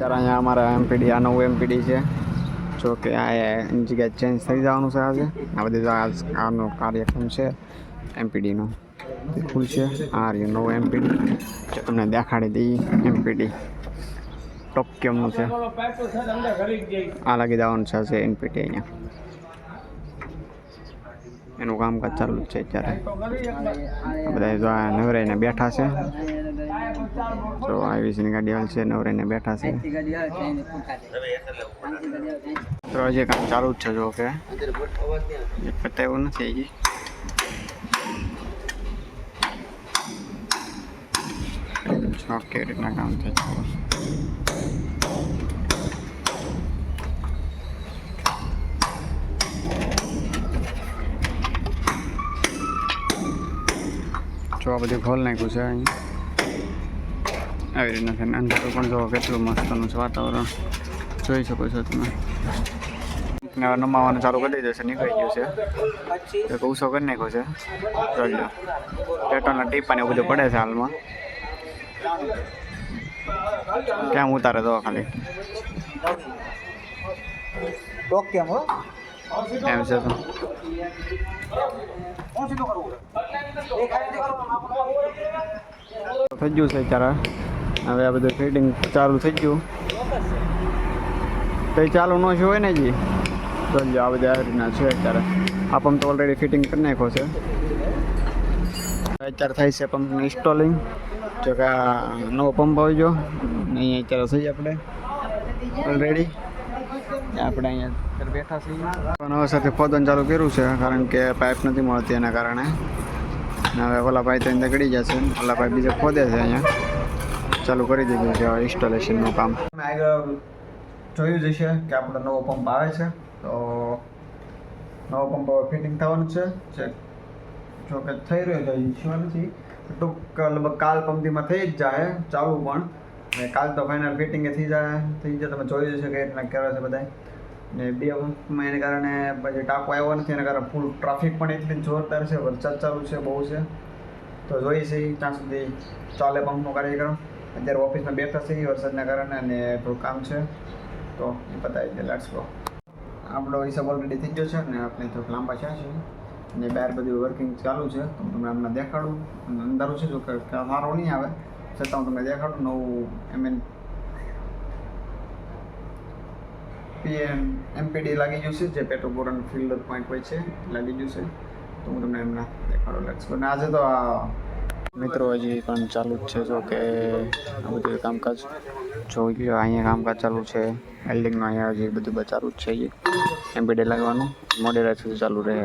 ત્યારે અહીંયા અમારા એમપીડી આ નવું એમપીડી છે. જો કે આ એની જગ્યાએ ચેન્જ થઈ જવાનું છે આજે. આ બધી આનો કાર્યક્રમ છે એમપીડીનો ખુલશે આ રહ્યું નવું એમપીડી જો તમને દેખાડી દઈ એમપીડી ટોપ કેમનું છે? આ લાગી જવાનું છે આજે એમપીડી અહીંયા. એનું કામકાજ ચાલુ જ છે અત્યારે. બધા જો આ નવરાઈને બેઠા છે. તો આઈવીસીની ગાડી હાલ છે નવરાઈને બેઠા છે. તો હજી કામ ચાલુ જ છે, જો કે. એ પતાવ્યું નથી હજી. કેવી રીતના કામ થાય જો આ બધું ખોલ નાખ્યું છે અહીં. આવી રીતના છે અંધારું પણ જો કેટલું મસ્તનું છે વાતાવરણ. જોઈ શકો છો તમે. નમાવાનું ચાલુ કરી દીધું છે નીકળી ગયું છે. તો ઉસો કરી નાખ્યો છે. જોઈ લો. પેટ્રોલના ટીપા ને એવું બધું પડે છે હાલમાં. કેમ ઉતારે તો ખાલી? એમ છે તો. થઈ ગયું છે અત્યારે હવે આ બધું ફિટિંગ ચાલુ થઈ ગયું. કંઈ ચાલુ ન છે હોય ને જી. તો જો આ બધા રીતના છે અત્યારે. આ પંપ તો ઓલરેડી ફિટિંગ કરી નાખ્યો છે. અત્યારે થાય છે પંપનું ઇન્સ્ટોલિંગ જો કે નવો પંપ આવી ગયો અહીંયા અત્યારે થઈ આપણે. ઓલરેડી આપણે અહીંયા બેઠા છીએ. પણ હવે સાથે ખોદન ચાલુ કર્યું છે, કારણ કે પાઇપ નથી મળતી એના કારણે. હવે ઓલા ભાઈ તો ગળી જશે. ઓલા ભાઈ બીજા ખોદે છે અહીંયા. ચાલુ કરી દીધું છે ઇન્સ્ટોલેશનનું કામ. આગળ જોયું જ છે કે આપણો નવો પંપ આવે છે. તો નવો પંપ ફિટિંગ થવાનું છે. જે જો કે થઈ રહ્યો છે ઇશ્યુ નથી. ટૂંક લગભગ કાલ પંપથીમાં થઈ જ જાય, ચાલુ પણ. કાલ તો ફાઇનલ ફિટિંગ થઈ જાય થઈ જાય. તમે જોયું છે કે રીતના કરે છે બધા ને બે પંપમાં એને કારણે પછી ટાંકો આવ્યો નથી, એના કારણે ફૂલ ટ્રાફિક પણ એટલી જોરદાર છે, વરસાદ ચાલુ છે, બહુ છે. તો જોઈ છે, ત્યાં સુધી ચાલે પંપનો કાર્યક્રમ. અત્યારે ઓફિસમાં બેઠા છે, વરસાદના કારણે અને થોડું કામ છે. તો એ પતાવી દે લેટ્સ ગો આપણો હિસાબ ઓલરેડી થઈ ગયો છે ને આપણે થોડુંક લાંબા છે છે. ને બહાર બધું વર્કિંગ ચાલુ છે, તો હું તમને હમણાં દેખાડું. અને અંધારું છે, જો કે સારો નહીં આવે, છતાં હું તમને દેખાડું, નવું એમ એન પીએમ, એમપીડી લાગી ગયું છે, જે પેટ્રોપોરન ફિલ્ડ પોઈન્ટ હોય છે, લાગી ગયું છે. તો હું તમને એમના દેખાડો લાગશે અને આજે તો આ મિત્રો હજી પણ ચાલુ જ છે, જો કે આ બધું કામકાજ જોઈ લો અહીંયા કામકાજ ચાલુ છે. બિલ્ડિંગનું અહીંયા હજી બધું ચાલુ જ છે, એમપીડી લાગવાનું. મોડે રાત ચાલુ રહે.